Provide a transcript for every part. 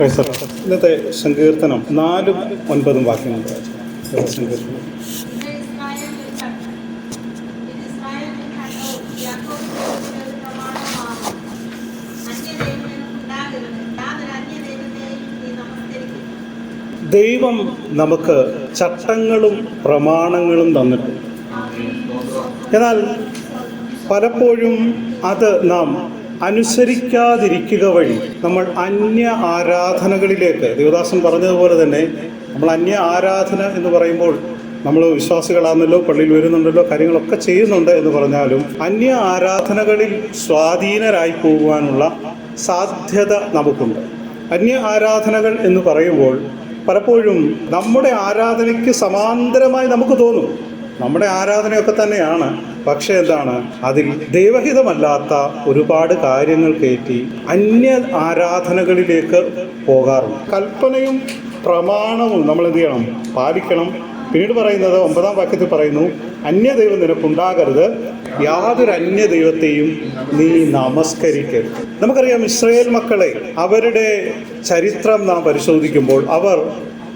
ഇന്നത്തെ സങ്കീർത്തനം നാലും ഒൻപതും വാക്യങ്ങളുണ്ട് ദൈവം നമുക്ക് ചട്ടങ്ങളും പ്രമാണങ്ങളും തന്നിട്ടുണ്ട്. എന്നാൽ പലപ്പോഴും അത് നാം അനുസരിക്കാതിരിക്കുക വഴി നമ്മൾ അന്യ ആരാധനകളിലേക്ക് ദേവദാസൻ പറഞ്ഞതുപോലെ തന്നെ നമ്മൾ അന്യ ആരാധന എന്ന് പറയുമ്പോൾ നമ്മൾ വിശ്വാസികളാണല്ലോ പള്ളിയിൽ വരുന്നുണ്ടല്ലോ കാര്യങ്ങളൊക്കെ ചെയ്യുന്നുണ്ട് എന്ന് പറഞ്ഞാലും അന്യ ആരാധനകളിൽ സ്വാധീനരായി പോകുവാനുള്ള സാധ്യത നമുക്കുണ്ട്. അന്യ ആരാധനകൾ എന്ന് പറയുമ്പോൾ പലപ്പോഴും നമ്മുടെ ആരാധനയ്ക്ക് സമാന്തരമായി നമുക്ക് തോന്നും. നമ്മുടെ ആരാധനയൊക്കെ തന്നെയാണ്. പക്ഷേ എന്താണ്? അതിൽ ദൈവഹിതമല്ലാത്ത ഒരുപാട് കാര്യങ്ങൾ കയറ്റി അന്യ ആരാധനകളിലേക്ക് പോകാറുണ്ട്. കൽപ്പനയും പ്രമാണവും നമ്മൾ എന്ത് ചെയ്യണം? പാലിക്കണം. പിന്നീട് പറയുന്നത് ഒമ്പതാം വാക്യത്തിൽ പറയുന്നു അന്യ ദൈവം നിനക്കുണ്ടാകരുത്. യാതൊരു അന്യ ദൈവത്തെയും നീ നമസ്കരിക്കരുത്. നമുക്കറിയാം ഇസ്രയേൽ മക്കളെ അവരുടെ ചരിത്രം നാം പരിശോധിക്കുമ്പോൾ അവർ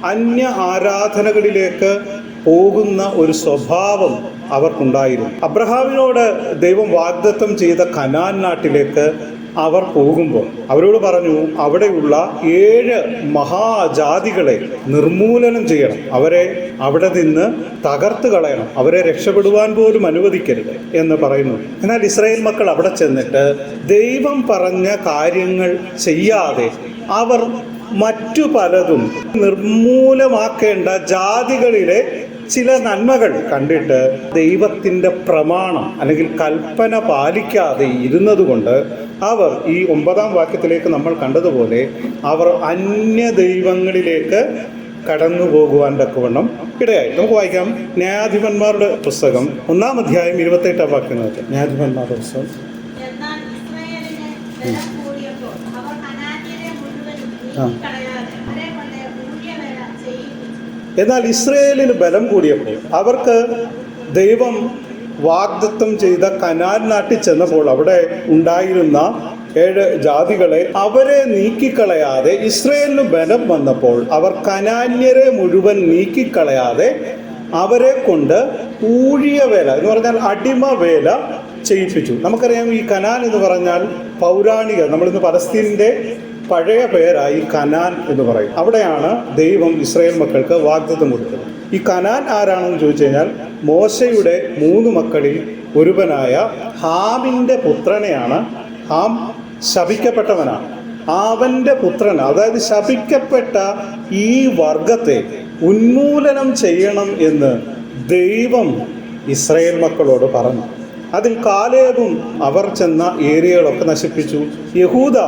അന്യ ആരാധനകളിലേക്ക് പോകുന്ന ഒരു സ്വഭാവം അവർക്കുണ്ടായിരുന്നു. അബ്രഹാമിനോട് ദൈവം വാഗ്ദത്തം ചെയ്ത കനാൻ നാട്ടിലേക്ക് അവർ പോകുമ്പോൾ അവരോട് പറഞ്ഞു അവിടെയുള്ള ഏഴ് മഹാജാതികളെ നിർമൂലനം ചെയ്യണം. അവരെ അവിടെ നിന്ന് തകർത്ത് കളയണം. അവരെ രക്ഷപ്പെടുവാൻ പോലും അനുവദിക്കരുത് എന്ന് പറയുന്നു. എന്നാൽ ഇസ്രായേൽ മക്കൾ അവിടെ ചെന്നിട്ട് ദൈവം പറഞ്ഞ കാര്യങ്ങൾ ചെയ്യാതെ അവർ മറ്റു പലതും നിർമൂലമാക്കേണ്ട ജാതികളിലെ ചില നന്മകൾ കണ്ടിട്ട് ദൈവത്തിന്റെ പ്രമാണം അല്ലെങ്കിൽ കൽപ്പന പാലിക്കാതെ ഇരുന്നതുകൊണ്ട് അവർ ഈ ഒമ്പതാം വാക്യത്തിലേക്ക് നമ്മൾ കണ്ടതുപോലെ അവർ അന്യ ദൈവങ്ങളിലേക്ക് കടന്നു പോകുവാൻ തക്കവണ്ണം ഇടയായി. നമുക്ക് വായിക്കാം. ന്യായാധിപന്മാരുടെ പുസ്തകം ഒന്നാം അധ്യായം ഇരുപത്തെട്ടാം വാക്യം നോക്കാം ന്യായാധിപന്മാരുടെ പുസ്തകം. എന്നാൽ ഇസ്രായേലിന് ബലം അവർ കനാന്യരെ മുഴുവനും ആ. നീക്കിക്കളയാതെ അവരെ കൊണ്ട് ഊഴിയവേല ചെയ്യിപ്പിച്ചു. എന്നാൽ ഇസ്രയേലിന് ബലം കൂടിയപ്പോൾ അവർക്ക് ദൈവം വാഗ്ദത്തം ചെയ്ത കനാൻ നാട്ടിൽ ചെന്നപ്പോൾ അവിടെ ഉണ്ടായിരുന്ന ഏഴ് ജാതികളെ അവരെ നീക്കിക്കളയാതെ ഇസ്രയേലിന് ബലം വന്നപ്പോൾ അവർ കനാന്യരെ മുഴുവൻ നീക്കിക്കളയാതെ അവരെ കൊണ്ട് ഊഴിയ വേല എന്ന് പറഞ്ഞാൽ അടിമ വേല ചെയ്യിപ്പിച്ചു. നമുക്കറിയാം ഈ കനാൻ എന്ന് പറഞ്ഞാൽ പൗരാണിക നമ്മളിന്ന് പലസ്തീനിന്റെ പഴയ പേരായി കനാൻ എന്ന് പറയും. അവിടെയാണ് ദൈവം ഇസ്രായേൽ മക്കൾക്ക് വാഗ്ദത്തം കൊടുത്തത്. ഈ കനാൻ ആരാണെന്ന് ചോദിച്ചു കഴിഞ്ഞാൽ മോശയുടെ മൂന്ന് മക്കളിൽ ഒരുവനായ ഹാമിന്റെ പുത്രനെയാണ്. ഹാം ശപിക്കപ്പെട്ടവനാണ്. അവന്റെ പുത്രൻ അതായത് ശപിക്കപ്പെട്ട ഈ വർഗത്തെ ഉന്മൂലനം ചെയ്യണം എന്ന് ദൈവം ഇസ്രയേൽ മക്കളോട് പറഞ്ഞു. അതിൽ കാലേബും അവർ ചെന്ന ഏരിയകളൊക്കെ നശിപ്പിച്ചു. യഹൂദ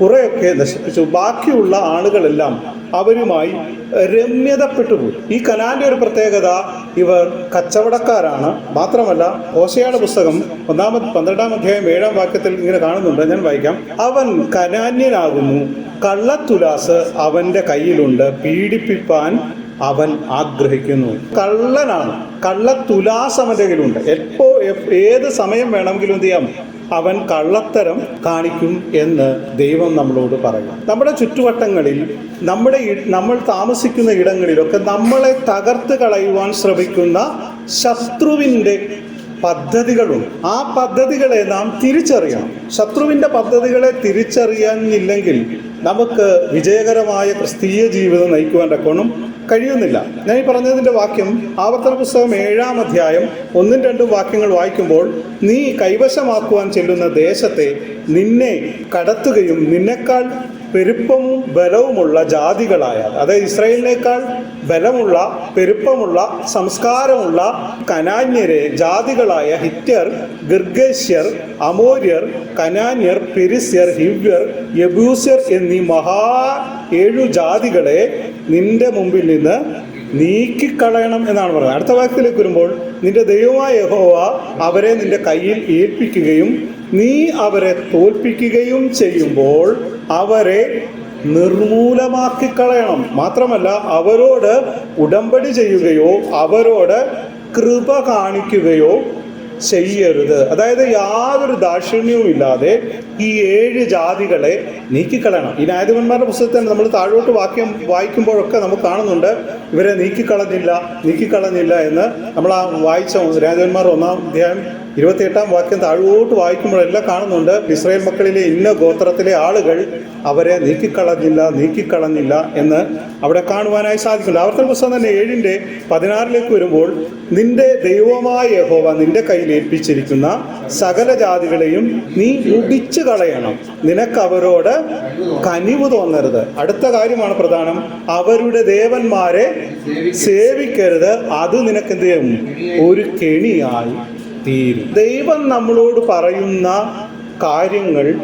കുറെയൊക്കെ നശിപ്പിച്ചു. ബാക്കിയുള്ള ആളുകളെല്ലാം അവരുമായി രമ്യതപ്പെട്ടു പോയി. ഈ കനാന്റെ ഒരു പ്രത്യേകത ഇവർ കച്ചവടക്കാരാണ്. മാത്രമല്ല ഓശയുടെ പുസ്തകം ഒന്നാമത് പന്ത്രണ്ടാം അധ്യായം ഏഴാം വാക്യത്തിൽ ഇങ്ങനെ കാണുന്നുണ്ട് ഞാൻ വായിക്കാം. അവൻ കനാന്യനാകുന്നു കള്ളത്തുലാസ് അവന്റെ കയ്യിലുണ്ട് പീഡിപ്പിപ്പാൻ അവൻ ആഗ്രഹിക്കുന്നു. കള്ളനാണ് കള്ളത്തുലാസ് അവന്റെ കയ്യിലുണ്ട്. എപ്പോ ഏത് സമയം വേണമെങ്കിലും എന്ത് ചെയ്യാം? അവൻ കള്ളത്തരം കാണിക്കും എന്ന് ദൈവം നമ്മളോട് പറയും നമ്മുടെ ചുറ്റുവട്ടങ്ങളിൽ നമ്മുടെ നമ്മൾ താമസിക്കുന്ന ഇടങ്ങളിലൊക്കെ നമ്മളെ തകർത്ത് കളയുവാൻ ശ്രമിക്കുന്ന ശത്രുവിന്റെ പദ്ധതികളുണ്ട്. ആ പദ്ധതികളെ നാം തിരിച്ചറിയണം. ശത്രുവിന്റെ പദ്ധതികളെ തിരിച്ചറിയാനില്ലെങ്കിൽ നമുക്ക് വിജയകരമായ ക്രിസ്തീയ ജീവിതം നയിക്കുവാൻ തക്കോണം കഴിയുന്നില്ല. ഞാൻ ഈ പറഞ്ഞതിന്റെ വാക്യം ആവർത്തന പുസ്തകം ഏഴാം അധ്യായം ഒന്നും രണ്ടും വാക്യങ്ങൾ വായിക്കുമ്പോൾ നീ കൈവശമാക്കുവാൻ ചെല്ലുന്ന ദേശത്തെ നിന്നെ കടത്തുകയും നിന്നെക്കാൾ പെരുപ്പവും ബലവുമുള്ള ജാതികളായ അതായത് ഇസ്രായേലിനേക്കാൾ ബലമുള്ള പെരുപ്പമുള്ള സംസ്കാരമുള്ള കനാന്യരെ ജാതികളായ ഹിത്യർ ഗിർഗേശ്യർ അമോര്യർ കനാന്യർ പെരിസ്യർ ഹിവ്യർ യബൂസ്യർ എന്നീ മഹാ ഏഴു ജാതികളെ നിന്റെ മുമ്പിൽ നിന്ന് നീക്കിക്കളയണം എന്നാണ് പറയുന്നത്. അടുത്ത വാക്യത്തിലേക്ക് വരുമ്പോൾ നിന്റെ ദൈവമായ യഹോവ അവരെ നിന്റെ കയ്യിൽ ഏൽപ്പിക്കുകയും നീ അവരെ തോൽപ്പിക്കുകയും ചെയ്യുമ്പോൾ അവരെ നിർമൂലമാക്കി കളയണം മാത്രമല്ല അവരോട് ഉടമ്പടി ചെയ്യുകയോ അവരോട് കൃപ കാണിക്കുകയോ ചെയ്യരുത്. അതായത് യാതൊരു ദാക്ഷിണ്യവും ഇല്ലാതെ ഈ ഏഴ് ജാതികളെ നീക്കിക്കളയണം. ഈ ന്യായാധിപന്മാരുടെ പുസ്തകത്തിൽ നമ്മൾ താഴോട്ട് വാക്യം വായിക്കുമ്പോഴൊക്കെ നമുക്ക് കാണുന്നുണ്ട് ഇവരെ നീക്കിക്കളഞ്ഞില്ല നീക്കിക്കളഞ്ഞില്ല എന്ന്. നമ്മൾ ആ വായിച്ച രാജാക്കന്മാർ ഒന്നാം അധ്യായം ഇരുപത്തിയെട്ടാം വാക്യം താഴോട്ട് വായിക്കുമ്പോഴെല്ലാം കാണുന്നുണ്ട് ഇസ്രായേൽ മക്കളിലെ ഇന്ന ഗോത്രത്തിലെ ആളുകൾ അവരെ നീക്കിക്കളഞ്ഞില്ല നീക്കിക്കളഞ്ഞില്ല എന്ന് അവിടെ കാണുവാനായി സാധിക്കുന്നു. ആവർത്തന പുസ്തകം തന്നെ ഏഴിന്റെ പതിനാറിലേക്ക് വരുമ്പോൾ നിന്റെ ദൈവമായ യഹോവ നിന്റെ കയ്യിൽ ഏൽപ്പിച്ചിരിക്കുന്ന സകല ജാതികളെയും നീ ഉടിച്ചു കളയണം. നിനക്ക് അവരോട് കനിവ് തോന്നരുത്. അടുത്ത കാര്യമാണ് പ്രധാനം. അവരുടെ ദേവന്മാരെ സേവിക്കരുത്. അത് നിനക്ക് എന്ത് ചെയ്യും? ഒരു കെണിയായി തീരും ദൈവം നമ്മളോട് പറയുന്ന കാര്യങ്ങൾ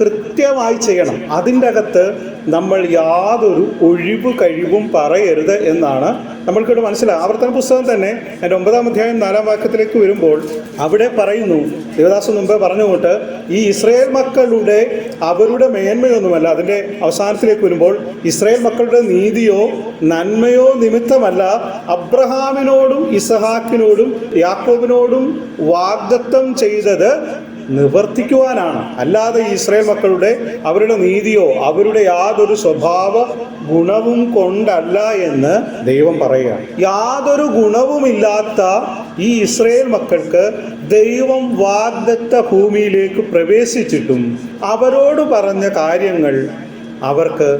കൃത്യമായി ചെയ്യണം. അതിന്റെ അകത്ത് നമ്മൾ യാതൊരു ഒഴിവ് കഴിവും പറയരുത് എന്നാണ് നമ്മൾക്കിവിടെ മനസ്സിലാകും ആവർത്തന പുസ്തകം തന്നെ എന്റെ ഒമ്പതാം അധ്യായം നാലാം വാക്യത്തിലേക്ക് വരുമ്പോൾ അവിടെ പറയുന്നു ദേവദാസ് മുമ്പേ പറഞ്ഞുകൊണ്ട് ഈ ഇസ്രയേൽ മക്കളുടെ അവരുടെ മേന്മയൊന്നുമല്ല. അതിന്റെ അവസാനത്തിലേക്ക് വരുമ്പോൾ ഇസ്രയേൽ മക്കളുടെ നീതിയോ നന്മയോ നിമിത്തമല്ല. അബ്രഹാമിനോടും ഇസഹാക്കിനോടും യാക്കോബിനോടും വാഗ്ദത്തം ചെയ്തത് നിവർത്തിക്കുവാനാണ്. അല്ലാതെ ഇസ്രയേൽ മക്കളുടെ അവരുടെ നീതിയോ അവരുടെ യാതൊരു സ്വഭാവ ഗുണവും കൊണ്ടല്ല എന്ന് ദൈവം പറയുകയാണ്. യാതൊരു ഗുണവുമില്ലാത്ത ഈ ഇസ്രായേൽ മക്കൾക്ക് ദൈവം വാഗ്ദത്ത ഭൂമിയിലേക്ക് പ്രവേശിച്ചിട്ടും അവരോട് പറഞ്ഞ കാര്യങ്ങൾ അവർക്ക്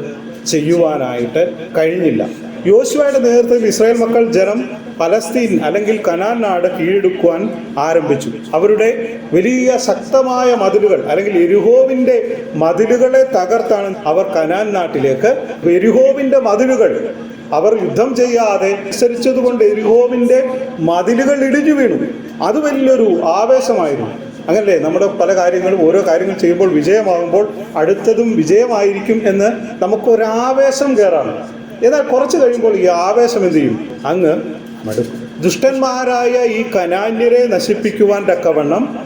ചെയ്യുവാനായിട്ട് കഴിഞ്ഞില്ല. യോശുവയുടെ നേതൃത്വത്തിൽ ഇസ്രായേൽ മക്കൾ ജനം പലസ്തീൻ അല്ലെങ്കിൽ കനാൻ നാട് കീഴടക്കുവാൻ ആരംഭിച്ചു. അവരുടെ വലിയ ശക്തമായ മതിലുകൾ അല്ലെങ്കിൽ എരുഹോവിന്റെ മതിലുകളെ തകർത്താണ് അവർ കനാൻ നാട്ടിലേക്ക്. എരുഹോവിന്റെ മതിലുകൾ അവർ യുദ്ധം ചെയ്യാതെ അനുസരിച്ചതുകൊണ്ട് എരുഹോവിന്റെ മതിലുകൾ ഇടിഞ്ഞു വീണു. അത് വലിയൊരു ആവേശമായിരുന്നു. അങ്ങനല്ലേ? നമ്മുടെ പല കാര്യങ്ങളും ഓരോ കാര്യങ്ങൾ ചെയ്യുമ്പോൾ വിജയമാകുമ്പോൾ അടുത്തതും വിജയമായിരിക്കും എന്ന് നമുക്കൊരാവേശം കയറാണ് എന്നാൽ കുറച്ച് കഴിയുമ്പോൾ ഈ ആവേശം എന്ത് ചെയ്യും? അങ്ങ് ദുഷ്ടന്മാരായ ഈ കനാന്യരെ നശിപ്പിക്കുവാൻ തക്കവണ്ണം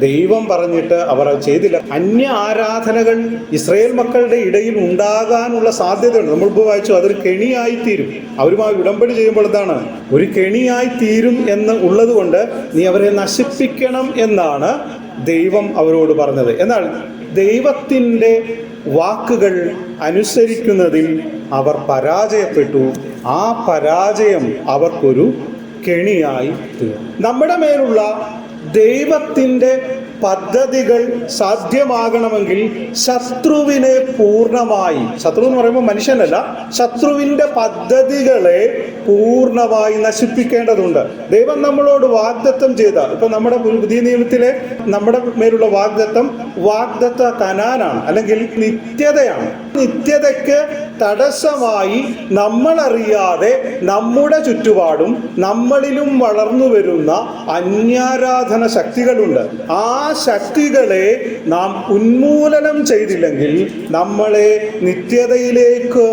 ദൈവം പറഞ്ഞിട്ട് അവർ അത് ചെയ്തില്ല. അന്യ ആരാധനകൾ ഇസ്രയേൽ മക്കളുടെ ഇടയിൽ ഉണ്ടാകാനുള്ള സാധ്യതയുണ്ട്. നമ്മൾ ഇപ്പോൾ വായിച്ചു അതൊരു കെണിയായി തീരും അവരുമായി ഉടമ്പടി ചെയ്യുമ്പോൾ എന്താണ്? ഒരു കെണിയായി തീരും എന്ന് ഉള്ളത് കൊണ്ട് നീ അവരെ നശിപ്പിക്കണം എന്നാണ് ദൈവം അവരോട് പറഞ്ഞത്. എന്നാൽ ദൈവത്തിന്റെ വാക്കുകൾ അനുസരിക്കുന്നതിൽ അവർ പരാജയപ്പെട്ടു. ആ പരാജയം അവർക്കൊരു കെണിയായി തീർന്നു. നമ്മുടെ മേലുള്ള ദൈവത്തിന്റെ പദ്ധതികൾ സാധ്യമാകണമെങ്കിൽ ശത്രുവിനെ പൂർണമായി ശത്രു എന്ന് പറയുമ്പോൾ മനുഷ്യനല്ല ശത്രുവിന്റെ പദ്ധതികളെ പൂർണമായി നശിപ്പിക്കേണ്ടതുണ്ട്. ദൈവം നമ്മളോട് വാഗ്ദത്തം ചെയ്ത ഇപ്പൊ നമ്മുടെ പുതിയ നിയമത്തിലെ നമ്മുടെ മേലുള്ള വാഗ്ദത്തം വാഗ്ദത്ത കനാനാണ് അല്ലെങ്കിൽ നിത്യതയാണ്. നിത്യതയ്ക്ക് തടസ്സമായി നമ്മളറിയാതെ നമ്മുടെ ചുറ്റുപാടും നമ്മളിലും വളർന്നു വരുന്ന അന്യാരാധന ശക്തികളുണ്ട്. ആ ശക്തികളെ നാം ഉന്മൂലനം ചെയ്തില്ലെങ്കിൽ നമ്മളെ നിത്യതയിലേക്ക്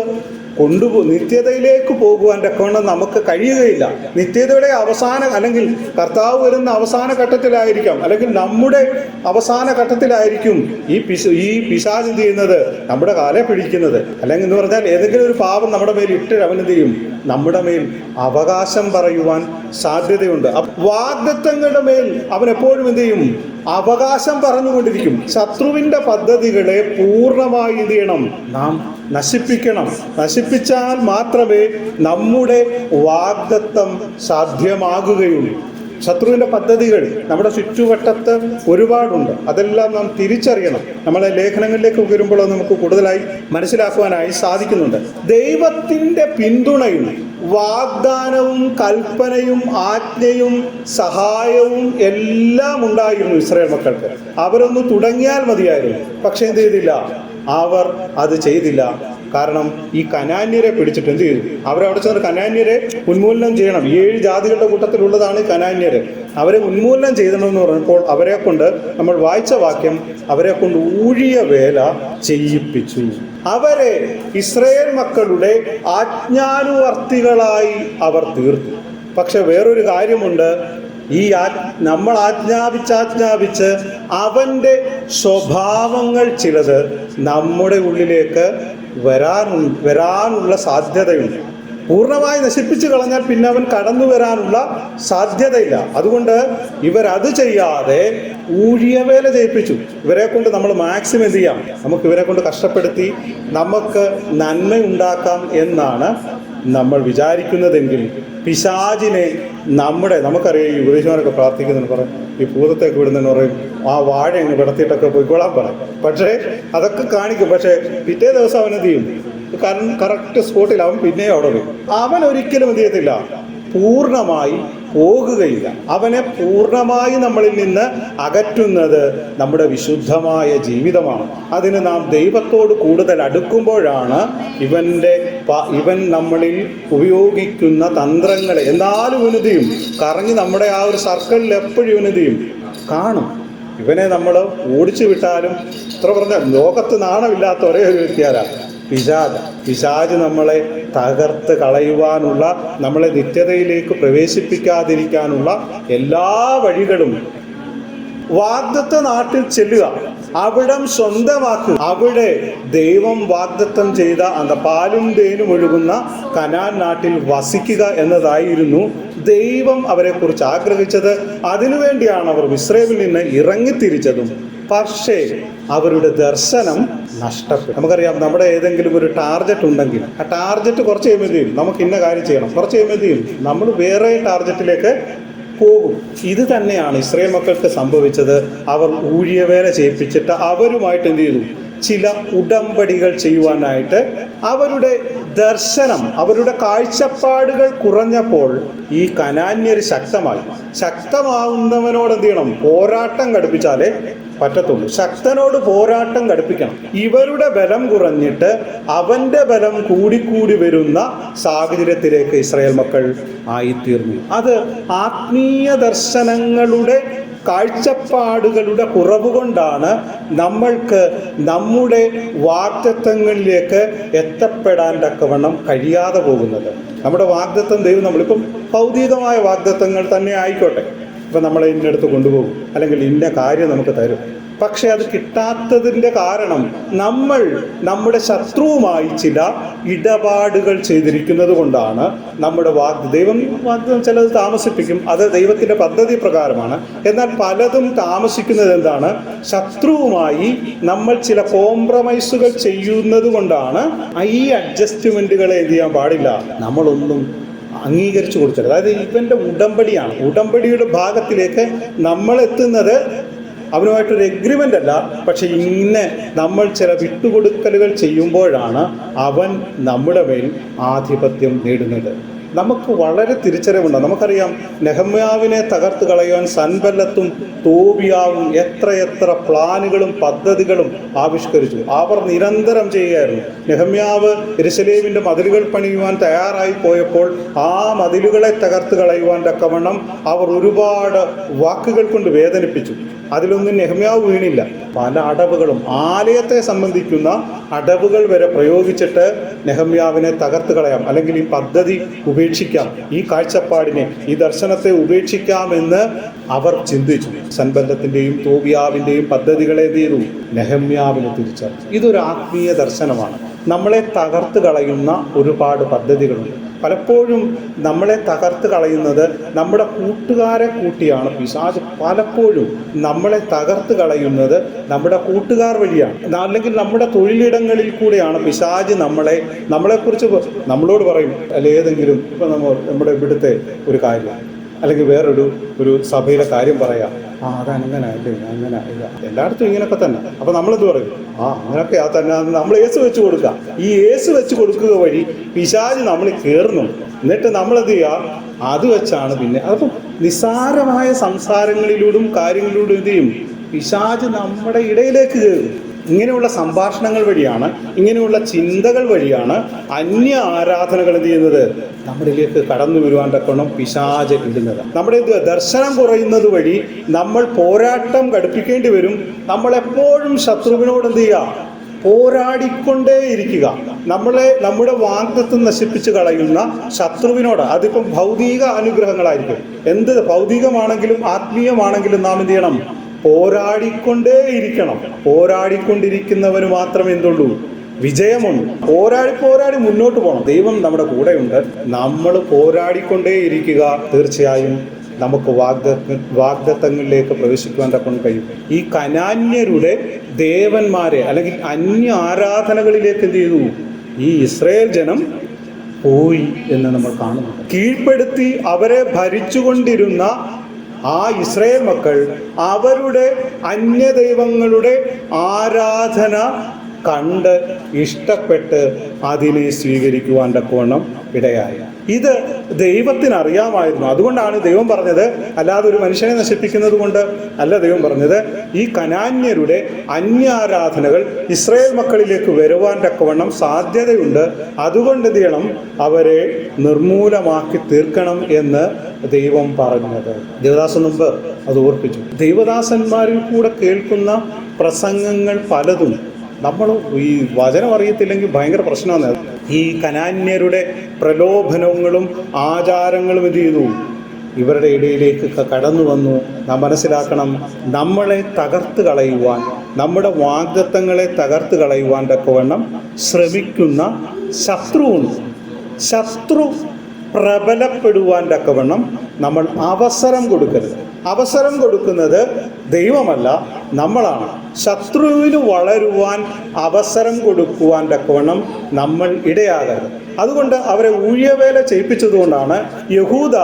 കൊണ്ടുപോ നിത്യതയിലേക്ക് പോകുവാൻ തക്കവണ്ണം നമുക്ക് കഴിയുകയില്ല. നിത്യതയുടെ അവസാന അല്ലെങ്കിൽ കർത്താവ് വരുന്ന അവസാന ഘട്ടത്തിലായിരിക്കാം. അല്ലെങ്കിൽ നമ്മുടെ അവസാന ഘട്ടത്തിലായിരിക്കും ഈ പിശ ഈ പിശാച് എന്ത് ചെയ്യുന്നത്? നമ്മുടെ കാലെ പിടിക്കുന്നത്. അല്ലെങ്കിൽ എന്ന് പറഞ്ഞാൽ ഏതെങ്കിലും ഒരു പാപം നമ്മുടെ മേൽ ഇട്ട് അവൻ ചെയ്യും? നമ്മുടെ മേൽ അവകാശം പറയുവാൻ സാധ്യതയുണ്ട്. വാഗ്ദത്വങ്ങളുടെ മേൽ അവൻ എപ്പോഴും എന്ത് ചെയ്യും? അവകാശം പറഞ്ഞുകൊണ്ടിരിക്കും. ശത്രുവിന്റെ പദ്ധതികളെ പൂർണമായി എന്ത് ചെയ്യണം? നാം നശിപ്പിക്കണം. നശിപ്പിച്ചാൽ മാത്രമേ നമ്മുടെ വാഗ്ദത്തം സാധ്യമാകുകയുള്ളൂ. ശത്രുവിന്റെ പദ്ധതികൾ നമ്മുടെ ചുറ്റുവട്ടത്ത് ഒരുപാടുണ്ട്. അതെല്ലാം നാം തിരിച്ചറിയണം. നമ്മളെ ലേഖനങ്ങളിലേക്ക് ഉയരുമ്പോൾ നമുക്ക് കൂടുതലായി മനസ്സിലാക്കുവാനായി സാധിക്കുന്നുണ്ട്. ദൈവത്തിന്റെ പിന്തുണയും വാഗ്ദാനവും കൽപ്പനയും ആജ്ഞയും സഹായവും എല്ലാം ഉണ്ടായിരുന്നു ഇസ്രായേൽ മക്കൾക്ക്. അവരൊന്ന് തുടങ്ങിയാൽ മതിയായിരുന്നു. പക്ഷേ എന്ത് ചെയ്തില്ല? അവർ അത് ചെയ്തില്ല. കാരണം ഈ കനാന്യരെ പിടിച്ചിട്ട് എന്ത് ചെയ്തു? അവരവിടെ ചെന്ന് കനാന്യരെ ഉന്മൂലനം ചെയ്യണം. ഏഴ് ജാതികളുടെ കൂട്ടത്തിലുള്ളതാണ് കനാന്യര്. അവരെ ഉന്മൂലനം ചെയ്യണമെന്ന് പറഞ്ഞപ്പോൾ അവരെ കൊണ്ട് നമ്മൾ വായിച്ച വാക്യം അവരെ കൊണ്ട് ഊഴിയ വേല ചെയ്യിപ്പിച്ചു. അവരെ ഇസ്രയേൽ മക്കളുടെ ആജ്ഞാനുവർത്തികളായി അവർ തീർത്തു. പക്ഷെ വേറൊരു കാര്യമുണ്ട്. ഈ നമ്മൾ ആജ്ഞാപിച്ചാജ്ഞാപിച്ച് ആജ്ഞാപിച്ച് അവന്റെ സ്വഭാവങ്ങൾ ചിലത് നമ്മുടെ ഉള്ളിലേക്ക് വരാൻ വരാനുള്ള സാധ്യതയുണ്ട്. പൂർണമായി നശിപ്പിച്ചു കളഞ്ഞാൽ പിന്നെ അവൻ കടന്നു വരാനുള്ള സാധ്യതയില്ല. അതുകൊണ്ട് ഇവരത് ചെയ്യാതെ ഊഴിയവേല ചെയ്യിപ്പിച്ചു ഇവരെ കൊണ്ട് നമ്മൾ മാക്സിമം എന്ത് ചെയ്യാം? നമുക്ക് ഇവരെ കൊണ്ട് കഷ്ടപ്പെടുത്തി നമുക്ക് നന്മ ഉണ്ടാക്കാം എന്നാണ് നമ്മൾ വിചാരിക്കുന്നതെങ്കിൽ പിശാചിനെ നമ്മുടെ നമുക്കറിയാം ഈ ഉപദേശമാരൊക്കെ പ്രാർത്ഥിക്കുന്നുണ്ട് പറയും ഈ ഭൂതത്തേക്ക് വിടുന്നെന്ന് പറയും ആ വാഴ അങ്ങ് കിടത്തിയിട്ടൊക്കെ പോയിക്കോളാൻ പറയും. പക്ഷേ അതൊക്കെ കാണിക്കും. പക്ഷേ പിറ്റേ ദിവസം അവനെന്ത് ചെയ്യും? കാരണം കറക്റ്റ് സ്പോട്ടിൽ അവൻ പിന്നെയും അവിടെ വരും. അവൻ ഒരിക്കലും എന്ത് ചെയ്യത്തില്ല. പൂർണമായി പോകുകയില്ല. അവനെ പൂർണമായി നമ്മളിൽ നിന്ന് അകറ്റുന്നത് നമ്മുടെ വിശുദ്ധമായ ജീവിതമാണ്. അതിന് നാം ദൈവത്തോട് കൂടുതൽ അടുക്കുമ്പോഴാണ് ഇവന്റെ ഇവൻ നമ്മളിൽ ഉപയോഗിക്കുന്ന തന്ത്രങ്ങളെ എന്നാലും ഇവനെന്ത് കറങ്ങി നമ്മുടെ ആ ഒരു സർക്കിളിൽ എപ്പോഴും ഇവനെന്ത് കാണും. ഇവനെ നമ്മൾ ഓടിച്ചു വിട്ടാലും ഇത്ര പറഞ്ഞാൽ ലോകത്ത് നാണമില്ലാത്ത ഒരേ ഒരു വ്യക്തിയാരാണ് പിശാജ് പിശാജ് നമ്മളെ തകർത്ത് കളയുവാനുള്ള നമ്മളെ നിത്യതയിലേക്ക് പ്രവേശിപ്പിക്കാതിരിക്കാനുള്ള എല്ലാ വഴികളും വാഗ്ദത്ത നാട്ടിൽ ചെല്ലുക. അവിടം സ്വന്തമാക്കുക. അവിടെ ദൈവം വാഗ്ദത്തം ചെയ്ത അന്ന പാലും തേനും ഒഴുകുന്ന കനാൻ നാട്ടിൽ വസിക്കുക എന്നതായിരുന്നു ദൈവം അവരെക്കുറിച്ച് ആഗ്രഹിച്ചത്. അതിനുവേണ്ടിയാണ് അവർ ഇസ്രയേലിൽ നിന്ന് ഇറങ്ങിത്തിരിച്ചതും. പക്ഷേ അവരുടെ ദർശനം നഷ്ടപ്പെട്ടു. നമുക്കറിയാം നമ്മുടെ ഏതെങ്കിലും ഒരു ടാർഗറ്റ് ഉണ്ടെങ്കിൽ ആ ടാർഗറ്റ് കുറച്ച് കഴിയുമ്പോൾ ചെയ്യും? നമുക്ക് ഇന്ന കാര്യം ചെയ്യണം. കുറച്ച് കഴിയുമ്പോൾ ചെയ്യും? നമ്മൾ വേറെ ടാർഗറ്റിലേക്ക് പോകും. ഇത് തന്നെയാണ് ഇസ്രയേൽ മക്കൾക്ക് സംഭവിച്ചത്. അവർ ഊഴിയവേല ചെയ്യിപ്പിച്ചിട്ട് അവരുമായിട്ട് എന്ത് ചെയ്തു? ചില ഉടമ്പടികൾ ചെയ്യുവാനായിട്ട് അവരുടെ ദർശനം അവരുടെ കാഴ്ചപ്പാടുകൾ കുറഞ്ഞപ്പോൾ ഈ കനാന്യർ ശക്തമായി ശക്തമാവുന്നവനോട് എന്ത് ചെയ്യണം? പോരാട്ടം കടുപ്പിച്ചാലേ പറ്റത്തുള്ളൂ. ശക്തനോട് പോരാട്ടം കടുപ്പിക്കണം ഇവരുടെ ബലം കുറഞ്ഞിട്ട് അവന്റെ ബലം കൂടിക്കൂടി വരുന്ന സാഹചര്യത്തിലേക്ക് ഇസ്രായേൽ മക്കൾ ആയിത്തീർന്നു. അത് ആത്മീയ ദർശനങ്ങളുടെ കാഴ്ചപ്പാടുകളുടെ കുറവ് കൊണ്ടാണ് നമ്മൾക്ക് നമ്മുടെ വാഗ്ദത്വങ്ങളിലേക്ക് എത്തപ്പെടാൻ തക്കവണ്ണം കഴിയാതെ പോകുന്നത്. നമ്മുടെ വാഗ്ദത്വം ദൈവം നമ്മളിപ്പം ഭൗതികമായ വാഗ്ദത്വങ്ങൾ തന്നെ ആയിക്കോട്ടെ. ഇപ്പം നമ്മളെ ഇന്നടുത്ത് കൊണ്ടുപോകും. അല്ലെങ്കിൽ ഇന്ന കാര്യം നമുക്ക് തരും. പക്ഷെ അത് കിട്ടാത്തതിന്റെ കാരണം നമ്മൾ നമ്മുടെ ശത്രുവുമായി ചില ഇടപാടുകൾ ചെയ്തിരിക്കുന്നത് കൊണ്ടാണ് നമ്മുടെ വാഗ് ദൈവം ചിലത് താമസിപ്പിക്കും. അത് ദൈവത്തിന്റെ പദ്ധതി പ്രകാരമാണ്. എന്നാൽ പലതും താമസിക്കുന്നത് എന്താണ്? ശത്രുവുമായി നമ്മൾ ചില കോംപ്രമൈസുകൾ ചെയ്യുന്നത് കൊണ്ടാണ്. ഈ അഡ്ജസ്റ്റ്മെന്റുകളെ എന്ത് ചെയ്യാൻ പാടില്ല? നമ്മളൊന്നും അംഗീകരിച്ചു കൊടുക്കരുത് അതായത് ഇവന്റെ ഉടമ്പടിയാണ്. ഉടമ്പടിയുടെ ഭാഗത്തിലേക്ക് നമ്മൾ എത്തുന്നത് അവനുമായിട്ടൊരു എഗ്രിമെന്റ് അല്ല. പക്ഷെ ഇങ്ങനെ നമ്മൾ ചില വിട്ടുകൊടുക്കലുകൾ ചെയ്യുമ്പോഴാണ് അവൻ നമ്മുടെ മേൽ ആധിപത്യം നേടുന്നത്. നമുക്ക് വളരെ തിരിച്ചറിവുണ്ട്. നമുക്കറിയാം നെഹമ്യാവിനെ തകർത്ത് കളയുവാൻ സൻബല്ലത്തും തോബിയാവും എത്രയെത്ര പ്ലാനുകളും പദ്ധതികളും ആവിഷ്കരിച്ചു. അവർ നിരന്തരം ചെയ്യുകയായിരുന്നു. നെഹമ്യാവ് എരുസലേമിന്റെ മതിലുകൾ പണിയുവാൻ തയ്യാറായി പോയപ്പോൾ ആ മതിലുകളെ തകർത്ത് കളയുവാൻ തക്കവണ്ണം അവർ ഒരുപാട് വാക്കുകൾ കൊണ്ട് വേദനിപ്പിച്ചു. അതിലൊന്നും നെഹമ്യാവ് വീണില്ല. പല അടവുകളും ആലയത്തെ സംബന്ധിക്കുന്ന അടവുകൾ വരെ പ്രയോഗിച്ചിട്ട് നെഹമ്യാവിനെ തകർത്ത് കളയാം. അല്ലെങ്കിൽ ഈ പദ്ധതി ഉപേക്ഷിക്കാം. ഈ കാഴ്ചപ്പാടിനെ ഈ ദർശനത്തെ ഉപേക്ഷിക്കാമെന്ന് അവർ ചിന്തിച്ചു. സൻബന്ധത്തിന്റെയും തോബിയാവിന്റെയും പദ്ധതികളെ തീരു നെഹമ്യാവിന് തിരിച്ചറിഞ്ഞു. ഇതൊരു ആത്മീയ ദർശനമാണ്. നമ്മളെ തകർത്ത് കളയുന്ന ഒരുപാട് പദ്ധതികളുണ്ട്. പലപ്പോഴും നമ്മളെ തകർത്ത് കളയുന്നത് നമ്മുടെ കൂട്ടുകാരെ കൂട്ടിയാണ്. പിശാച് പലപ്പോഴും നമ്മളെ തകർത്ത് കളയുന്നത് നമ്മുടെ കൂട്ടുകാർ വഴിയാണ്. അല്ലെങ്കിൽ നമ്മുടെ തൊഴിലിടങ്ങളിൽ കൂടെയാണ് പിശാജ് നമ്മളെ നമ്മളെക്കുറിച്ച് നമ്മളോട് പറയും അല്ല ഏതെങ്കിലും ഇപ്പം നമ്മൾ നമ്മുടെ ഇവിടുത്തെ ഒരു കാര്യം അല്ലെങ്കിൽ വേറൊരു ഒരു സഭയിലെ കാര്യം പറയാം. ആ അതങ്ങനെ അല്ലേ അങ്ങനെ എല്ലായിടത്തും ഇങ്ങനെയൊക്കെ തന്നെ. അപ്പം നമ്മളെന്ത് പറയും? ആ അങ്ങനെയൊക്കെ ആ തന്നെ. നമ്മൾ ഏസ് വെച്ച് കൊടുക്കുക. ഈ ഏസ് വെച്ച് കൊടുക്കുക വഴി പിശാജ് നമ്മൾ കയറുന്നു എന്നിട്ട് നമ്മളെന്ത് ചെയ്യുക? അത് വെച്ചാണ് പിന്നെ അതിപ്പം നിസ്സാരമായ സംസാരങ്ങളിലൂടും കാര്യങ്ങളിലൂടും എന്ത് ചെയ്യും? പിശാജ് നമ്മുടെ ഇടയിലേക്ക് കയറും ഇങ്ങനെയുള്ള സംഭാഷണങ്ങൾ വഴിയാണ് ഇങ്ങനെയുള്ള ചിന്തകൾ വഴിയാണ് അന്യ ആരാധനകൾ എന്ത് ചെയ്യുന്നത്? നമ്മളിലേക്ക് കടന്നു വരുവാൻ തക്കണം പിശാജ് ഇടുന്നത്. നമ്മുടെ ദർശനം കുറയുന്നത് വഴി നമ്മൾ പോരാട്ടം ഘടിപ്പിക്കേണ്ടി വരും. നമ്മളെപ്പോഴും ശത്രുവിനോട് എന്ത് ചെയ്യുക? പോരാടിക്കൊണ്ടേയിരിക്കുക നമ്മളെ നമ്മുടെ വാഗ്ദത്വം നശിപ്പിച്ച് കളയുന്ന ശത്രുവിനോട്. അതിപ്പം ഭൗതിക അനുഗ്രഹങ്ങളായിരിക്കും. എന്ത് ഭൗതികമാണെങ്കിലും ആത്മീയമാണെങ്കിലും നാം എന്ത് ചെയ്യണം? പോരാടിക്കൊണ്ടേയിരിക്കണം പോരാടിക്കൊണ്ടിരിക്കുന്നവന് മാത്രമേ എന്തുള്ളൂ? വിജയമുണ്ട്. പോരാടി പോരാടി മുന്നോട്ട് പോകണം. ദൈവം നമ്മുടെ കൂടെയുണ്ട്. നമ്മൾ പോരാടിക്കൊണ്ടേയിരിക്കുക. തീർച്ചയായും നമുക്ക് വാഗ്ദ വാഗ്ദത്തങ്ങളിലേക്ക് പ്രവേശിക്കുവാൻ തക്കൊണ്ട് കഴിയും. ഈ കനാന്യരുടെ ദേവന്മാരെ അല്ലെങ്കിൽ അന്യ ആരാധനകളിലേക്ക് എന്ത് ചെയ്തു? ഈ ഇസ്രയേൽ ജനം പോയി എന്ന് നമ്മൾ കാണുന്നു. കീഴ്പ്പെടുത്തി അവരെ ഭരിച്ചുകൊണ്ടിരുന്ന ആ ഇസ്രയേൽ മക്കൾ അവരുടെ അന്യദൈവങ്ങളുടെ ആരാധന കണ്ട് ഇഷ്ടപ്പെട്ട് അതിനെ സ്വീകരിക്കുവാൻ തക്കവണ്ണം ഇടയായി. ഇത് ദൈവത്തിന് അറിയാമായിരുന്നു അതുകൊണ്ടാണ് ദൈവം പറഞ്ഞത് അല്ലാതെ ഒരു മനുഷ്യനെ നശിപ്പിക്കുന്നത് കൊണ്ട് അല്ല ദൈവം പറഞ്ഞത് ഈ കനാന്യരുടെ അന്യാരാധനകൾ ഇസ്രയേൽ മക്കളിലേക്ക് വരുവാൻ തക്കവണ്ണം സാധ്യതയുണ്ട്. അതുകൊണ്ട് എന്ത് ചെയ്യണം? അവരെ നിർമൂലമാക്കി തീർക്കണം എന്ന് ദൈവം പറഞ്ഞത്. ദേവദാസൻ മുമ്പ് അത് ഓർപ്പിച്ചു. ദൈവദാസന്മാരിൽ കൂടെ കേൾക്കുന്ന പ്രസംഗങ്ങൾ പലതും നമ്മൾ ഈ വചനം അറിയത്തില്ലെങ്കിൽ ഭയങ്കര പ്രശ്നമാണ്. ഈ കനാന്യരുടെ പ്രലോഭനങ്ങളും ആചാരങ്ങളും എന്ത് ചെയ്തു? ഇവരുടെ ഇടയിലേക്ക് കടന്നു വന്നു. നാം മനസ്സിലാക്കണം നമ്മളെ തകർത്ത് കളയുവാൻ നമ്മുടെ വാഗ്ദത്തങ്ങളെ തകർത്ത് കളയുവാൻ തക്കവണ്ണം ശ്രമിക്കുന്ന ശത്രുവുണ്ട്. ശത്രു പ്രബലപ്പെടുവാൻ തക്കവണ്ണം നമ്മൾ അവസരം കൊടുക്കരുത്. അവസരം കൊടുക്കുന്നത് ദൈവമല്ല നമ്മളാണ്. ശത്രുവിന് വളരുവാൻ അവസരം കൊടുക്കുവാൻ തക്കവണ്ണം നമ്മൾ ഇടയാകരുത്. അതുകൊണ്ട് അവരെ ഊഴിയവേല ചെയ്യിപ്പിച്ചതുകൊണ്ടാണ് യഹൂദ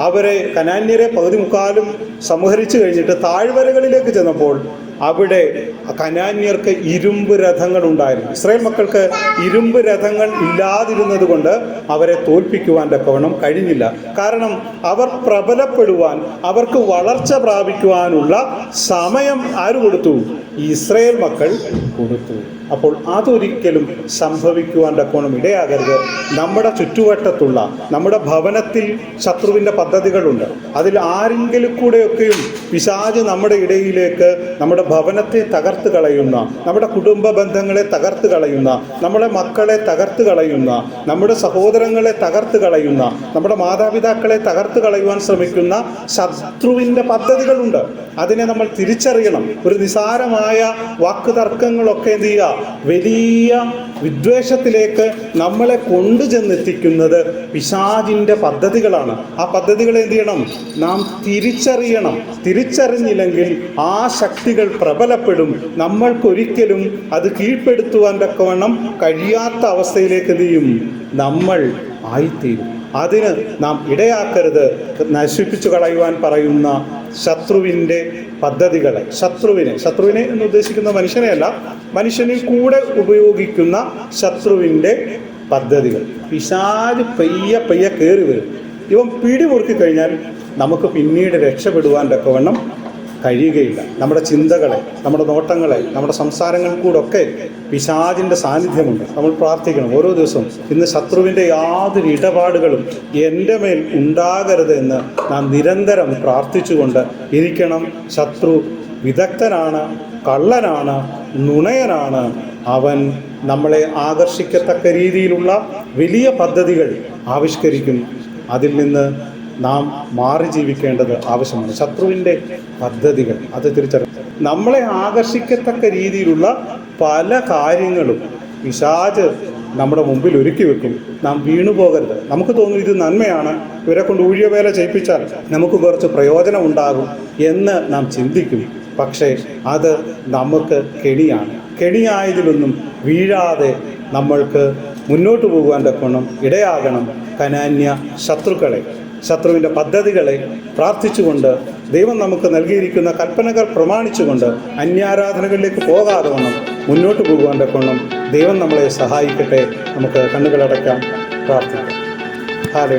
അവരെ കനാന്യരെ പകുതി മുക്കാലും സംഹരിച്ചു കഴിഞ്ഞിട്ട് താഴ്വരകളിലേക്ക് ചെന്നപ്പോൾ അവിടെ കനാന്യർക്ക് ഇരുമ്പ് രഥങ്ങൾ ഉണ്ടായിരുന്നു. ഇസ്രായേൽ മക്കൾക്ക് ഇരുമ്പ് രഥങ്ങൾ ഇല്ലാതിരുന്നത് കൊണ്ട് അവരെ തോൽപ്പിക്കുവാൻ തക്കവണ്ണം കഴിഞ്ഞില്ല. കാരണം അവർ പ്രബലപ്പെടുവാൻ അവർക്ക് വളർച്ച പ്രാപിക്കുവാനുള്ള സമയം ആര് കൊടുത്തു? ഇസ്രയേൽ മക്കൾ കൊടുത്തു. അപ്പോൾ അതൊരിക്കലും സംഭവിക്കുവാൻ തക്കോണം ഇടയാകരുത്. നമ്മുടെ ചുറ്റുവട്ടത്തുള്ള നമ്മുടെ ഭവനത്തിൽ ശത്രുവിന്റെ പദ്ധതികളുണ്ട്. അതിൽ ആരെങ്കിലും കൂടെയൊക്കെയും പിശാജ് നമ്മുടെ ഇടയിലേക്ക് നമ്മുടെ ഭവനത്തെ തകർത്ത് കളയുന്ന നമ്മുടെ കുടുംബ ബന്ധങ്ങളെ തകർത്ത് കളയുന്ന നമ്മുടെ മക്കളെ തകർത്ത് കളയുന്ന നമ്മുടെ സഹോദരങ്ങളെ തകർത്ത് കളയുന്ന നമ്മുടെ മാതാപിതാക്കളെ തകർത്ത് കളയുവാൻ ശ്രമിക്കുന്ന ശത്രുവിന്റെ പദ്ധതികളുണ്ട്. അതിനെ നമ്മൾ തിരിച്ചറിയണം. ഒരു നിസാരമായ വാക്കുതർക്കങ്ങളൊക്കെ എന്ത് ചെയ്യുക? വലിയ വിദ്വേഷത്തിലേക്ക് നമ്മളെ കൊണ്ടുചെന്നെത്തിക്കുന്നത് പിശാജിന്റെ പദ്ധതികളാണ്. ആ പദ്ധതികളെ എന്ത് ചെയ്യണം? നാം തിരിച്ചറിയണം. തിരിച്ചറിഞ്ഞില്ലെങ്കിൽ ആ ശക്തികൾ പ്രബലപ്പെടും. നമ്മൾക്കൊരിക്കലും അത് കീഴ്പ്പെടുത്തുവാൻ തക്കവണ്ണം കഴിയാത്ത അവസ്ഥയിലേക്ക് എന്ത് ചെയ്യും? നമ്മൾ ആയിത്തീരും. അതിന് നാം ഇടയാക്കരുത്. നശിപ്പിച്ചു കളയുവാൻ പറയുന്ന ശത്രുവിന്റെ പദ്ധതികളെ ശത്രുവിനെ ശത്രുവിനെ എന്ന് ഉദ്ദേശിക്കുന്ന മനുഷ്യനെയല്ല മനുഷ്യനിൽ കൂടെ ഉപയോഗിക്കുന്ന ശത്രുവിന്റെ പദ്ധതികൾ. പിശാജ് പെയ്യ പെയ്യ കയറി വരും. ഇവൻ പിടിമുറുക്കി കഴിഞ്ഞാൽ നമുക്ക് പിന്നീട് രക്ഷപ്പെടുവാൻ തക്കവണ്ണം കഴിയുകയില്ല. നമ്മുടെ ചിന്തകളെ നമ്മുടെ നോട്ടങ്ങളെ നമ്മുടെ സംസാരങ്ങൾ കൂടൊക്കെ പിശാചിന്റെ സാന്നിധ്യമുണ്ട്. നമ്മൾ പ്രാർത്ഥിക്കണം ഓരോ ദിവസവും. ഇന്ന് ശത്രുവിന്റെ യാതൊരു ഇടപാടുകളും എന്റെ മേൽ ഉണ്ടാകരുത് എന്ന് നാം നിരന്തരം പ്രാർത്ഥിച്ചുകൊണ്ട് ഇരിക്കണം. ശത്രു വിദഗ്ധനാണ് കള്ളനാണ് നുണയനാണ്. അവൻ നമ്മളെ ആകർഷിക്കത്തക്ക രീതിയിലുള്ള വലിയ പദ്ധതികൾ ആവിഷ്കരിക്കും. അതിൽ നിന്ന് നാം മാറി ജീവിക്കേണ്ടത് ആവശ്യമാണ്. ശത്രുവിന്റെ പദ്ധതികൾ അത് തിരിച്ചറിയാം നമ്മളെ ആകർഷിക്കത്തക്ക രീതിയിലുള്ള പല കാര്യങ്ങളും പിശാജ് നമ്മുടെ മുമ്പിൽ ഒരുക്കി വെക്കും. നാം വീണു പോകരുത്. നമുക്ക് തോന്നും ഇത് നന്മയാണ്. ഇവരെ കൊണ്ട് ഊഴിയവേല ചെയ്യിപ്പിച്ചാൽ നമുക്ക് കുറച്ച് പ്രയോജനം ഉണ്ടാകും എന്ന് നാം ചിന്തിക്കും. പക്ഷേ അത് നമുക്ക് കെണിയാണ്. കെണിയായതിലൊന്നും വീഴാതെ നമ്മൾക്ക് മുന്നോട്ട് പോകുവാൻ തക്കവണ്ണം ഇടയാകണം കനാന്യ ശത്രുക്കളെ. ശത്രുവിന്റെ പദ്ധതികളെ പ്രാർത്ഥിച്ചുകൊണ്ട് ദൈവം നമുക്ക് നൽകിയിരിക്കുന്ന കൽപ്പനകൾ പ്രമാണിച്ചുകൊണ്ട് അന്യാരാധനകളിലേക്ക് പോകാതെ വണ്ണം മുന്നോട്ട് പോകുവാൻ തക്കവണ്ണം ദൈവം നമ്മളെ സഹായിക്കട്ടെ. നമുക്ക് കണ്ണുകളടക്കാം പ്രാർത്ഥിക്കാം. ഹാലേ